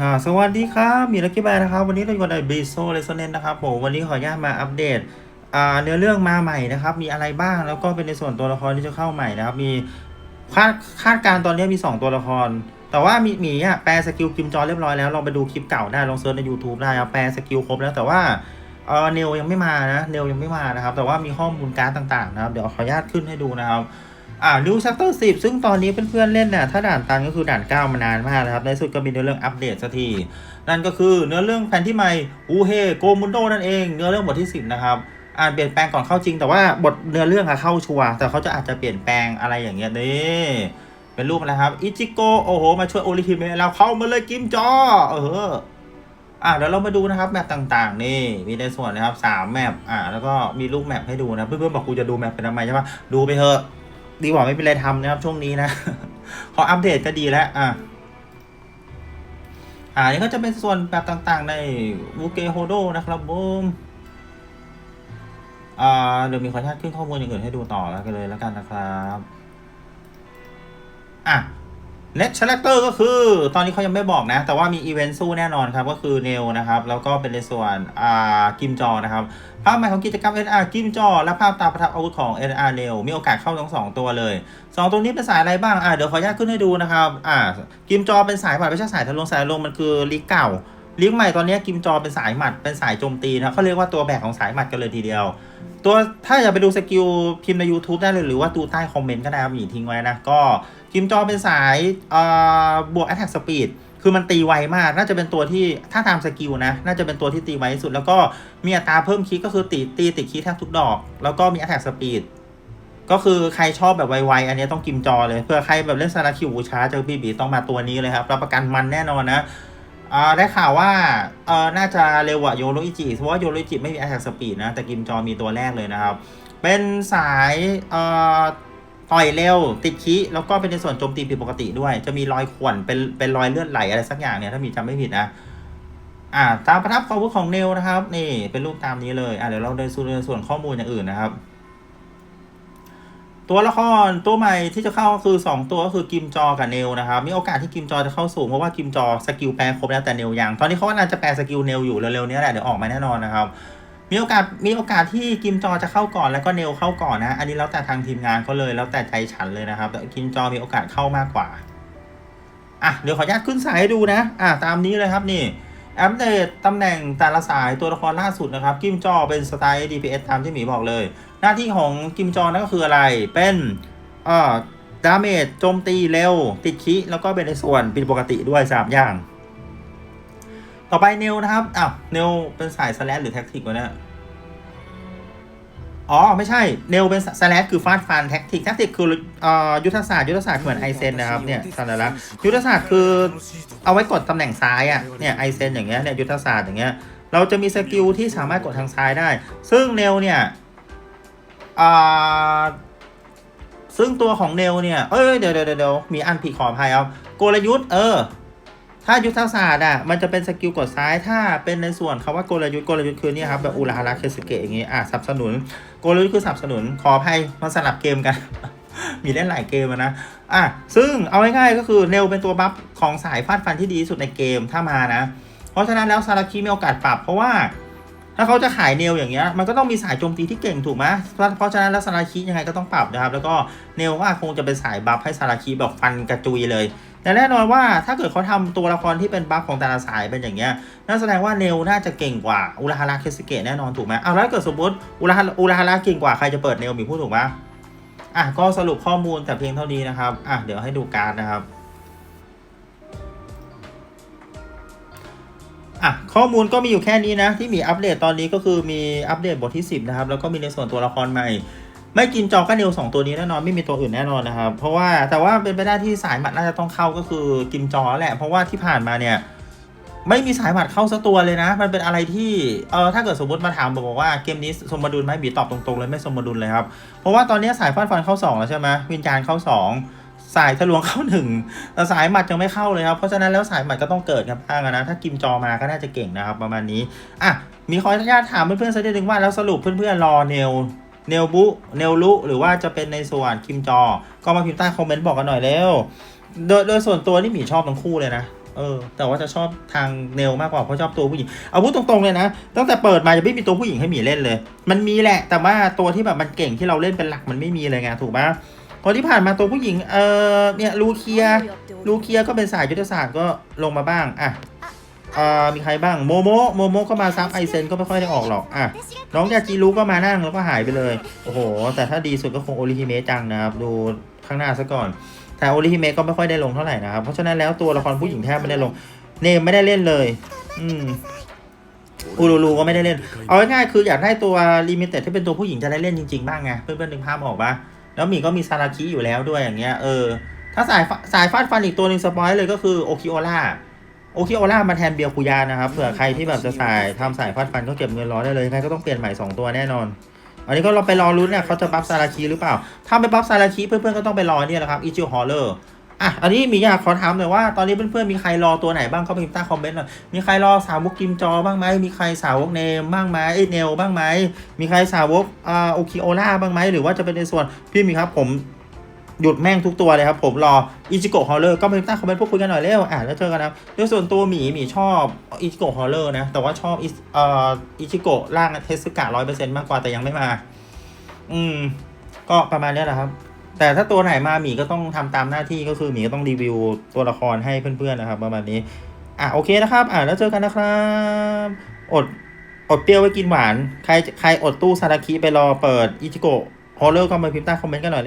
อ่าสวัสดีครับมีลักกี้แบร์นะครับ วันนี้เราอยู่ในบีโซเลสเนนนะครับผมวันนี้ขออนุญาตมาอัปเดตเนื้อเรื่องมาใหม่นะครับ มีอะไรบ้างแล้วก็เป็นในส่วนตัวละครที่จะเข้าใหม่นะครับ มีคาดคาดการณ์ตอนนี้มี 2 ตัวละคร แต่ว่ามีหมีอะแปลสกิลกิมจอเรียบร้อยแล้วลองไปดูคลิปเก่าได้ลองเซิร์ชใน YouTube ได้แปลสกิลครบแล้วแต่ว่าเออเนลยังไม่มานะเนลยังไม่มานะครับ แต่ว่ามีข้อมูลการ์ดต่างๆนะครับ เดี๋ยวขออนุญาตขึ้นให้ดูนะครับ อ่านิวชัปเตอร์สิซึ่งตอนนี้เพื่อนๆเล่นเนี่ยถ้าด่านตันก็คือด่านเก้ามานานมากนะครับ ในสุดก็มีเนื้อเรื่องอัปเดตสักที นั่นก็คือเนื้อเรื่องแผนที่ใหม่อูเฮโกมุนโดนั่นเอง เนื้อเรื่องบทที่ 10 นะครับอ่านเปลี่ยนแปลงก่อนเข้าจริงแต่ว่าบทเนื้อเรื่องอะเข้าชัวแต่เขาจะอาจจะเปลี่ยนแปลงอะไรอย่างเงี้ยนี่เป็นรูปอะไรครับอิจิโกโอ้โห มาช่วยโอริฮิเมะเราเข้ามาเลยกิมจอ เอออะเดี๋ยวเรามาดูนะครับแมปต่างๆ นี่มีในส่วนนะครับสามแมปอะแล้วก็มีรูปแมปให้ดูนะเพื่อนๆบอกกูจะดูแมปเป็นทำไมใช่ปะดูไปเถอะ ดีกว่าไม่เป็นไรทำนะครับช่วงนี้นะ ขออัปเดตก็ดีแล้ว อะอ่านี่ก็จะเป็นส่วนแบบต่างๆในวูเกโฮโดนะครับผมอ่าเดี๋ยวมีขออนุญาตขึ้นข้อมูลอย่างอื่นให้ดูต่อแล้วกันเลยแล้วกันนะครับ อะ เน็ตช l ล c เตอร์ก็คือ ตอนนี้เขายังไม่บอกนะ แต่ว่ามีอีเวนต์สู้แน่นอนครับ ก็คือเนลนะครับ แล้วก็เป็นในส่วนอ่ากิมจอนะครับ ภาพใหม่ของกิจกรรม NR กิมจอ และภาพตาประทับอาวุธของ NR เนลมีโอกาสเข้าทั้งสองตัวเลยสองตัวนี้เป็นสายอะไรบ้างอ่าเดี๋ยวขออนุญาตขึ้นให้ดูนะครับอ่ากิมจอเป็นสายผ่านไม่ใช่สายทะลวงสายลงมันคือลีกเก่า ลีกใหม่ตอนนี้กิมจอเป็นสายหมัดเป็นสายโจมตีนะเขาเรียกว่าตัวแบกของสายหมัดกันเลยทีเดียว ตัวถ้าอยากไปดูสกิลพิมพ์ใน YouTube ได้เลยหรือว่าดูใต้คอมเมนต์ก็ได้ครับหมีทิ้งไว้นะก็กิมจอเป็นสายบวก attack speed คือมันตีไวมาก น่าจะเป็นตัวที่ถ้าตามสกิลนะ น่าจะเป็นตัวที่ตีไวที่สุด แล้วก็มีอัตราเพิ่มคิดก็คือตีตีติดคิดแทบทุกดอก แล้วก็มี attack speed ก็คือใครชอบแบบไวๆ อันนี้ต้องกิมจอเลย เพื่อใครแบบเล่นซาราคิวบูช้าเจอบีบีต้องมาตัวนี้เลยครับ รับประกันมันแน่นอนนะ อ่าได้ข่าวว่าเออน่าจะเร็วกว่าโยโรอิจิเพราะว่าโยโรอิจิไม่มี attack speed นะ แต่กิมจอมีตัวแรกเลยนะครับ เป็นสายเอ่อต่อยเร็ว ติดคีแล้วก็เป็นในส่วนโจมตีผิดปกติด้วย จะมีรอยข่วนเป็นเป็นรอยเลือดไหลอะไรสักอย่างเนี่ย ถ้ามีจำไม่ผิดนะอ่าตามประทับความรู้ของเนลนะครับ นี่เป็นรูปตามนี้เลยอ่าเดี๋ยวเราเดินสู่ในส่วนข้อมูลอย่างอื่นนะครับ ตัวละครตัวใหม่ที่จะเข้าก็คือ 2 ตัวก็คือกิมจอกับเนลนะครับมีโอกาสที่กิมจอจะเข้าสูงเพราะว่ากิมจอสกิลแปลครบแล้วแต่เนลยังตอนนี้เขาว่าน่าจะแปลสกิลเนลอยู่เร็วๆนี้แหละเดี๋ยวออกมาแน่นอนนะครับมีโอกาสมีโอกาสที่กิมจอจะเข้าก่อนแล้วก็เนลเข้าก่อนนะ อันนี้แล้วแต่ทางทีมงานเขาเลยแล้วแต่ใจฉันเลยนะครับแต่กิมจอมีโอกาสเข้ามากกว่าอะเดี๋ยวขออนุญาตขึ้นสายให้ดูนะ อะตามนี้เลยครับนี่ อัปเดตตำแหน่งแต่ละสายตัวละครล่าสุดนะครับ กิมจอเป็นสไตล์ DPS ตามที่หมีบอกเลย หน้าที่ของกิมจอนั่นก็คืออะไรเป็นเอ่อดาเมจโจมตีเร็ว ติดคิแล้วก็เป็นในส่วนผิดปกติด้วย 3 อย่าง ต่อไปเนลนะครับอ้าวเนลเป็นสายสแลชหรือแท็กติกวะเนี่ย อ๋อ ไม่ใช่ เนลเป็นสแลชคือฟาดฟันแท็กติกแท็กติกคืออ่อยุทธศาสตร์ยุทธศาสตร์เหมือนไอเซนนะครับเนี่ยสัญลักษณ์ยุทธศาสตร์คือเอาไว้กดตำแหน่งซ้ายอะเนี่ยไอเซนอย่างเงี้ยเนี่ยยุทธศาสตร์อย่างเงี้ยเราจะมีสกิลที่สามารถกดทางซ้ายได้ ซึ่งเนลเนี่ยอ่าซึ่งตัวของเนลเนี่ยเอ้ยเดี๋ยวเดี๋ยวเดี๋ยวมีอันผิดขออภัยเอากลยุทธ์เออ ถ้ายุทธศาสตร์อะมันจะเป็นสกิลกดซ้ายถ้าเป็นในส่วนคาว่ากลยุทธ์กลยุทธ์คือนี่ครับแบบอุราฮาระเคสเกะอย่างงี้อะสนับสนุนกลยุทธ์คือสนับสนุนขออภัยมันสลับเกมกัน มีเล่นหลายเกมนะอะซึ่งเอาง่ายๆก็คือเนลเป็นตัวบัฟของสายฟาดฟันที่ดีที่สุดในเกมถ้ามานะ เพราะฉะนั้นแล้วซาราคิมีโอกาสปรับเพราะว่าถ้าเขาจะขายเนลอย่างเงี้ยมันก็ต้องมีสายโจมตีที่เก่งถูกไหมเพราะเพราะฉะนั้นแล้วซาราคิยังไงก็ต้องปรับนะครับ แล้วก็เนลว่าคงจะเป็นสายบัฟให้ซาราคิแบบฟันกระจุยเลย แต่แน่นอนว่าถ้าเกิดเขาทำตัวละครที่เป็นบัฟของแต่ละสายเป็นอย่างเงี้ยนั่นแสดงว่าเนลน่าจะเก่งกว่าอุราฮาระเคสเกะแน่นอนถูกไหมเอาแล้วเกิดสมมติอุราฮาอุราฮาระเก่งกว่าใครจะเปิดเนลมีพูดถูกไหมอะก็สรุปข้อมูลแต่เพียงเท่านี้นะครับอะเดี๋ยวให้ดูการ์ดนะครับอะข้อมูลก็มีอยู่แค่นี้นะ ที่มีอัปเดตตอนนี้ก็คือมีอัปเดตบทที่ 10 นะครับ แล้วก็มีในส่วนตัวละครใหม่ ไม่กินจอก็เนลสองตัวนี้แน่นอนไม่มีตัวอื่นแน่นอนนะครับ เพราะว่าแต่ว่าเป็นไปได้ที่สายหมัดน่าจะต้องเข้าก็คือกิมจอแหละ เพราะว่าที่ผ่านมาเนี่ยไม่มีสายหมัดเข้าสักตัวเลยนะ มันเป็นอะไรที่เออถ้าเกิดสมมติมาถามบอกว่าเกมนี้สมดุลไหมบีตอบตรงๆเลยไม่สมดุลเลยครับ เพราะว่าตอนนี้สายฟาดฟันเข้าสองแล้วใช่ไหมวิญญาณเข้าสองสายทะลวงเข้าหนึ่งแต่สายหมัดยังไม่เข้าเลยครับ เพราะฉะนั้นแล้วสายหมัดก็ต้องเกิดครับบ้างนะ ถ้ากิมจอมาก็น่าจะเก่งนะครับประมาณนี้ อะ มีขออนุญาตถามเพื่อนๆสักนิดนึงว่าแล้วสรุปเพื่อนๆรอเนล เนลบุเนลลุหรือว่าจะเป็นในส่วนกิมจอ ก็มาพิมพ์ใต้คอมเมนต์บอกกันหน่อยเร็วโดยโดยส่วนตัวนี่หมีชอบทั้งคู่เลยนะเออแต่ว่าจะชอบทางเนลมากกว่าเพราะชอบตัวผู้หญิงเอาพูดตรงๆเลยนะตั้งแต่เปิดมาจะไม่มีตัวผู้หญิงให้หมีเล่นเลย มันมีแหละ แต่ว่าตัวที่แบบมันเก่งที่เราเล่นเป็นหลักมันไม่มีเลยไงถูกปะพอที่ผ่านมาตัวผู้หญิงเออเนี่ยลูเคียลูเคียก็เป็นสายยุทธศาสตร์ก็ลงมาบ้างอะ อ่ามีใครบ้างโมโมโมโมก็มาซับไอเซนก็ไม่ค่อยได้ออกหรอกอะน้องยาจิรุก็มานั่งแล้วก็หายไปเลย โอ้โห แต่ถ้าดีสุดก็คงโอริฮิเมะจังนะครับ ดูข้างหน้าซะก่อน แต่โอริฮิเมะก็ไม่ค่อยได้ลงเท่าไหร่นะครับ เพราะฉะนั้นแล้วตัวละครผู้หญิงแทบไม่ได้ลง เนมไม่ได้เล่นเลย อืมอูรูรูก็ไม่ได้เล่น เอาง่ายๆคืออยากได้ตัวลิมิเต็ดที่เป็นตัวผู้หญิงจะได้เล่นจริงๆบ้างไงเพื่อนๆนึกภาพออกปะแล้วมีก็มีซาราคิอยู่แล้วด้วยอย่างเงี้ยเออถ้าสายสายฟาดฟันอีกตัวหนึ่งสปอยเลยก็คือโอคิโอล่า โอคิโอล่ามาแทนเบียร์คุยานะครับเผื่อใครที่แบบจะสายทำสายฟาดฟันก็เก็บเงินรอได้เลยยังไงก็ต้องเปลี่ยนใหม่2ตัวแน่นอน อันนี้ก็เราไปรอรุ้นเนี่ยเขาจะบัฟซาราคิหรือเปล่า ถ้าไม่บัฟซาราคิเพื่อนๆก็ต้องไปรอเนี่ยแหละครับอิจิโอฮอลเลอร์อะ อันนี้มีอยากขอถามหน่อยว่าตอนนี้เพื่อนๆมีใครรอตัวไหนบ้างเข้าไปพิมพ์ใต้คอมเมนต์หน่อยมีใครรอสาวกกิมจอบ้างไหมมีใครสาวกเนมบ้างไหมเอ้ยเนลบ้างไหมมีใครสาวกอ่าโอคิโอล่าบ้างไหมหรือว่าจะเป็นในส่วนพี่มีครับผม หยุดแม่งทุกตัวเลยครับ ผมรออิจิโกะฮอลเลอร์ก็ไปพิมพ์ต้คอมเมนต์พูดคุยกันหน่อยเร็วอะแล้วเจอกันนะครับโดยส่วนตัวหมีหมีชอบอิจิโกะฮอลเลอร์นะ แต่ว่าชอบอิเอ่ออิจิโกะร่างเทสกะร้อยเปอร์เซ็นต์มากกว่าแต่ยังไม่มา อืม ก็ประมาณนี้แหละครับ แต่ถ้าตัวไหนมาหมีก็ต้องทำตามหน้าที่ก็คือหมีก็ต้องรีวิวตัวละครให้เพื่อนๆนะครับ ประมาณนี้ อะโอเคนะครับ อะแล้วเจอกันนะครับ อดอดเปรี้ยวไว้กินหวาน ใครใครอดตู้ซาราคิไปรอเปิดอิจิโกะฮอลเลอร์ก็มาพิมพ์ใต้คอมเมนต์กันหน่อย